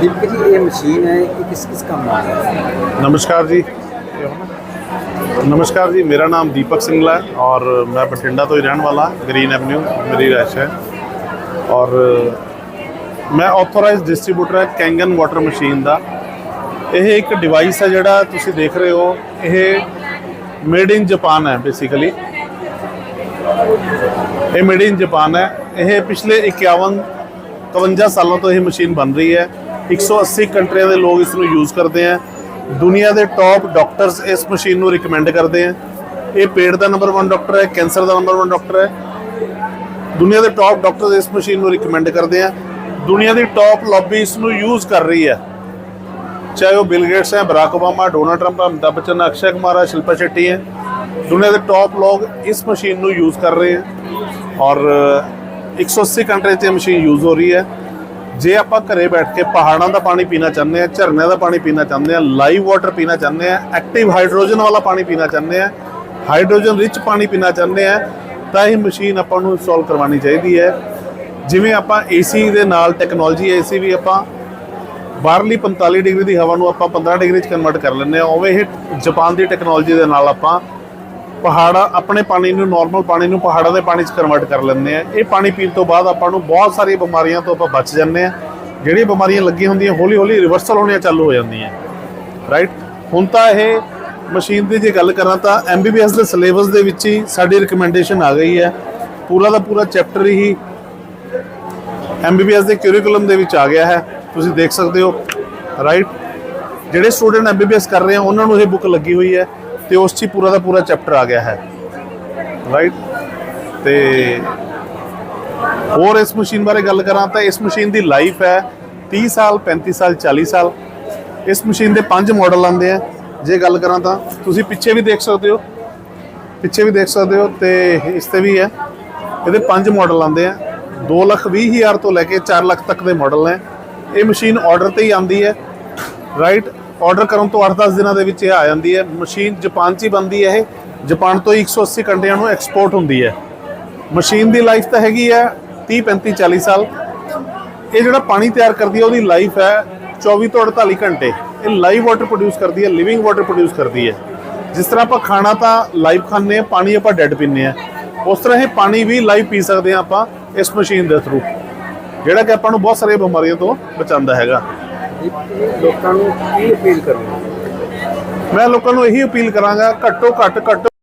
ਦੀਪਕ ਜੀ ਇਹ ਮਸ਼ੀਨ ਹੈ, ਇਹ ਕਿਸ ਕਿਸ ਕੰਮ ਆ ਰਹੀ ਨਮਸਕਾਰ ਜੀ। ਨਮਸਕਾਰ ਜੀ, ਮੇਰਾ ਨਾਮ ਦੀਪਕ ਸਿੰਘਲਾ ਹੈ ਔਰ ਮੈਂ ਬਠਿੰਡਾ ਤੋਂ ਹੀ ਰਹਿਣ ਵਾਲਾ ਗ੍ਰੀਨ ਐਵਨਿਊ, ਮੇਰੀ ਰਹਿਸ਼ ਹੈ। ਔਰ ਮੈਂ ਆਥੋਰਾਈਜ਼ਡ ਡਿਸਟ੍ਰੀਬਿਊਟਰ ਹੈ ਕੈਂਗਨ ਵਾਟਰ ਮਸ਼ੀਨ ਦਾ। ਇਹ ਇੱਕ ਡਿਵਾਈਸ ਹੈ ਜਿਹੜਾ ਤੁਸੀਂ ਦੇਖ ਰਹੇ ਹੋ। ਇਹ ਮੇਡ ਇਨ ਜਾਪਾਨ ਹੈ ਬੇਸਿਕਲੀ ਇਹ ਮੇਡ ਇਨ ਜਾਪਾਨ ਹੈ। ਇਹ ਪਿਛਲੇ 51 52 ਸਾਲਾਂ ਤੋਂ ਇਹ ਮਸ਼ੀਨ ਬਣ ਰਹੀ ਹੈ। 180 ਕੰਟਰੀਆਂ ਦੇ ਲੋਕ ਇਸ ਨੂੰ ਯੂਜ਼ ਕਰਦੇ ਆ ਦੁਨੀਆ ਦੇ ਟੌਪ ਡਾਕਟਰਸ ਇਸ ਮਸ਼ੀਨ ਨੂੰ ਰეკਮੈਂਡ ਕਰਦੇ ਆ ਇਹ ਪੇਟ ਦਾ ਨੰਬਰ 1 ਡਾਕਟਰ ਹੈ ਕੈਂਸਰ ਦਾ ਨੰਬਰ 1 ਡਾਕਟਰ ਹੈ। ਦੁਨੀਆ ਦੇ ਟੌਪ ਡਾਕਟਰਸ ਇਸ ਮਸ਼ੀਨ ਨੂੰ ਰეკਮੈਂਡ ਕਰਦੇ ਆ ਦੁਨੀਆ ਦੀ ਟੌਪ ਲੌਬੀ ਇਸ ਨੂੰ ਯੂਜ਼ ਕਰ ਰਹੀ ਹੈ। ਚਾਹੇ ਉਹ ਬਿਲ ਗੇਟਸ ਹੈ ਬਰਾਕ ਓਬਾਮਾ ਡੋਨਾਲਡ ਟਰੰਪ ਹੈ ਅਮਿਤਾਭ ਬੱਚਨ ਅਕਸ਼य ਕੁਮਾਰ ਹੈ ਸ਼ਿਲਪਾ ਸ਼ੈਟੀ ਹੈ। ਦੁਨੀਆ ਦੇ ਟੌਪ ਲੋਕ ਇਸ ਮਸ਼ੀਨ ਨੂੰ ਯੂਜ਼ ਕਰ ਰਹੇ ਹੈ ਔਰ 180 ਕੰਟਰੀ 'ਚ ਇਹ ਮਸ਼ੀਨ ਯੂਜ਼ ਹੋ ਰਹੀ ਹੈ। ਜੇ ਆਪਾਂ ਘਰੇ ਬੈਠ ਕੇ ਪਹਾੜਾਂ ਦਾ ਪਾਣੀ ਪੀਣਾ ਚਾਹੁੰਦੇ ਆ ਝਰਨਿਆਂ ਦਾ ਪਾਣੀ ਪੀਣਾ ਚਾਹੁੰਦੇ ਆ ਲਾਈਵ ਵਾਟਰ ਪੀਣਾ ਚਾਹੁੰਦੇ ਆ ਐਕਟਿਵ ਹਾਈਡਰੋਜਨ ਵਾਲਾ ਪਾਣੀ ਪੀਣਾ ਚਾਹੁੰਦੇ ਆ ਹਾਈਡਰੋਜਨ ਰਿਚ ਪਾਣੀ ਪੀਣਾ ਚਾਹੁੰਦੇ ਆ ਤਾਂ ਇਹ ਮਸ਼ੀਨ ਆਪਾਂ ਨੂੰ ਇੰਸਟਾਲ ਕਰਵਾਉਣੀ ਚਾਹੀਦੀ ਹੈ। ਜਿਵੇਂ ਆਪਾਂ ਏਸੀ ਦੇ ਨਾਲ ਟੈਕਨੋਲੋਜੀ ਏਸੀ ਵੀ ਆਪਾਂ ਬਾਹਰਲੀ 45 ਡਿਗਰੀ ਦੀ ਹਵਾ ਨੂੰ ਆਪਾਂ 15 ਡਿਗਰੀ ਚ ਕਨਵਰਟ ਕਰ ਲੈਂਦੇ ਆ ਉਵੇਂ ਇਹ ਜਾਪਾਨ ਦੀ ਟੈਕਨੋਲੋਜੀ ਦੇ ਨਾਲ ਆਪਾਂ ਪਹਾੜਾ, ਆਪਣੇ ਪਾਣੀ ਨੂੰ ਨਾਰਮਲ ਪਾਣੀ ਨੂੰ ਪਹਾੜਾਂ ਦੇ ਪਾਣੀ 'ਚ ਕਨਵਰਟ ਕਰ ਲੈਂਦੇ ਆ ਇਹ ਪਾਣੀ ਪੀਣ ਤੋਂ ਬਾਅਦ ਆਪਾਂ ਨੂੰ ਬਹੁਤ ਸਾਰੀਆਂ ਬਿਮਾਰੀਆਂ ਤੋਂ ਆਪਾਂ ਬਚ ਜਾਂਦੇ ਆ ਜਿਹੜੀਆਂ ਬਿਮਾਰੀਆਂ ਲੱਗੀਆਂ ਹੁੰਦੀਆਂ ਹੌਲੀ ਹੌਲੀ ਰਿਵਰਸਲ ਹੋਣੀਆਂ ਚਾਲੂ ਹੋ ਜਾਂਦੀਆਂ। ਰਾਈਟ ਹੁਣ ਤਾਂ ਇਹ ਮਸ਼ੀਨ ਦੀ ਜੇ ਗੱਲ ਕਰਾਂ ਤਾਂ ਐਮਬੀਬੀਐਸ ਦੇ ਸਿਲੇਬਸ ਦੇ ਵਿੱਚ ਹੀ ਸਾਡੀ ਰეკਮੈਂਡੇਸ਼ਨ ਆ ਗਈ ਹੈ। ਪੂਰਾ ਦਾ ਪੂਰਾ ਚੈਪਟਰ ਹੀ ਐਮਬੀਬੀਐਸ ਦੇ ਕਿਉਰਿਕੂਲਮ ਦੇ ਵਿੱਚ ਆ ਗਿਆ ਹੈ। ਤੁਸੀਂ ਦੇਖ ਸਕਦੇ ਹੋ ਰਾਈਟ ਜਿਹੜੇ ਸਟੂਡੈਂਟ ਐਮਬੀਬੀਐਸ ਕਰ ਰਹੇ ਆ, ਉਹਨਾਂ ਨੂੰ ਇਹ ਬੁੱਕ ਲੱਗੀ ਹੋਈ ਹੈ ਤੇ ਉਸ 'ਚ ਹੀ ਪੂਰਾ ਦਾ ਪੂਰਾ ਚੈਪਟਰ ਆ ਗਿਆ ਹੈ ਰਾਈਟ ਤੇ ਹੋਰ ਇਸ ਮਸ਼ੀਨ ਬਾਰੇ ਗੱਲ ਕਰਾਂ ਤਾਂ ਇਸ ਮਸ਼ੀਨ ਦੀ ਲਾਈਫ ਹੈ 30 ਸਾਲ 35 ਸਾਲ 40 ਸਾਲ। ਇਸ ਮਸ਼ੀਨ ਦੇ ਪੰਜ ਮਾਡਲ ਆਉਂਦੇ ਆ। ਜੇ ਗੱਲ ਕਰਾਂ ਤਾਂ ਤੁਸੀਂ ਪਿੱਛੇ ਵੀ ਦੇਖ ਸਕਦੇ ਹੋ, ਪਿੱਛੇ ਵੀ ਦੇਖ ਸਕਦੇ ਹੋ ਤੇ ਇਸ ਤੇ ਵੀ ਹੈ। ਇਹਦੇ ਪੰਜ ਮਾਡਲ ਆਉਂਦੇ ਆ। 2 ਲੱਖ ਵੀਹ ਹਜ਼ਾਰ ਤੋਂ ਲੈ ਕੇ 4 ਲੱਖ ਤੱਕ ਦੇ ਮਾਡਲ ਨੇ। ਇਹ ਮਸ਼ੀਨ ਆਰਡਰ ਤੇ ਹੀ ਆਉਂਦੀ ਹੈ। ਰਾਈਟ ਆਰਡਰ ਕਰਨ ਤੋਂ 8-10 ਦਿਨਾਂ ਦੇ ਵਿੱਚ ਇਹ ਆ ਜਾਂਦੀ ਹੈ। ਮਸ਼ੀਨ ਜਾਪਾਨ 'ਚ ਹੀ ਬਣਦੀ ਹੈ ਇਹ। ਜਾਪਾਨ ਤੋਂ ਹੀ 180 ਕੰਟਰੀਆਂ ਨੂੰ ਐਕਸਪੋਰਟ ਹੁੰਦੀ ਹੈ। ਮਸ਼ੀਨ ਦੀ ਲਾਈਫ ਤਾਂ ਹੈਗੀ ਹੈ 30 35 40 ਸਾਲ। ਇਹ ਜਿਹੜਾ ਪਾਣੀ ਤਿਆਰ ਕਰਦੀ ਹੈ, ਉਹਦੀ ਲਾਈਫ ਹੈ 24 ਤੋਂ 48 ਘੰਟੇ। ਇਹ ਲਾਈਵ ਵਾਟਰ ਪ੍ਰੋਡਿਊਸ ਕਰਦੀ ਹੈ ਲਿਵਿੰਗ ਵਾਟਰ ਪ੍ਰੋਡਿਊਸ ਕਰਦੀ ਹੈ। ਜਿਸ ਤਰ੍ਹਾਂ ਆਪਾਂ ਖਾਣਾ ਤਾਂ ਲਾਈਵ ਖਾਂਦੇ ਆ ਪਾਣੀ ਆਪਾਂ ਡੈਡ ਪੀਂਦੇ ਆ ਉਸ ਤਰ੍ਹਾਂ ਇਹ ਪਾਣੀ ਵੀ ਲਾਈਵ ਪੀ ਸਕਦੇ ਆ ਆਪਾਂ ਇਸ ਮਸ਼ੀਨ ਦੇ ਥਰੂ ਜਿਹੜਾ ਕਿ ਆਪਾਂ ਨੂੰ ਬਹੁਤ ਸਾਰੀਆਂ ਬਿਮਾਰੀਆਂ ਤੋਂ ਬਚਾਉਂਦਾ ਹੈਗਾ। ਲੋਕਾਂ ਨੂੰ ਕੀ ਅਪੀਲ ਕਰਨੀ ਮੈਂ ਲੋਕਾਂ ਨੂੰ ਇਹੀ ਅਪੀਲ ਕਰਾਂਗਾ ਘੱਟੋ ਘੱਟ ਘੱਟੋ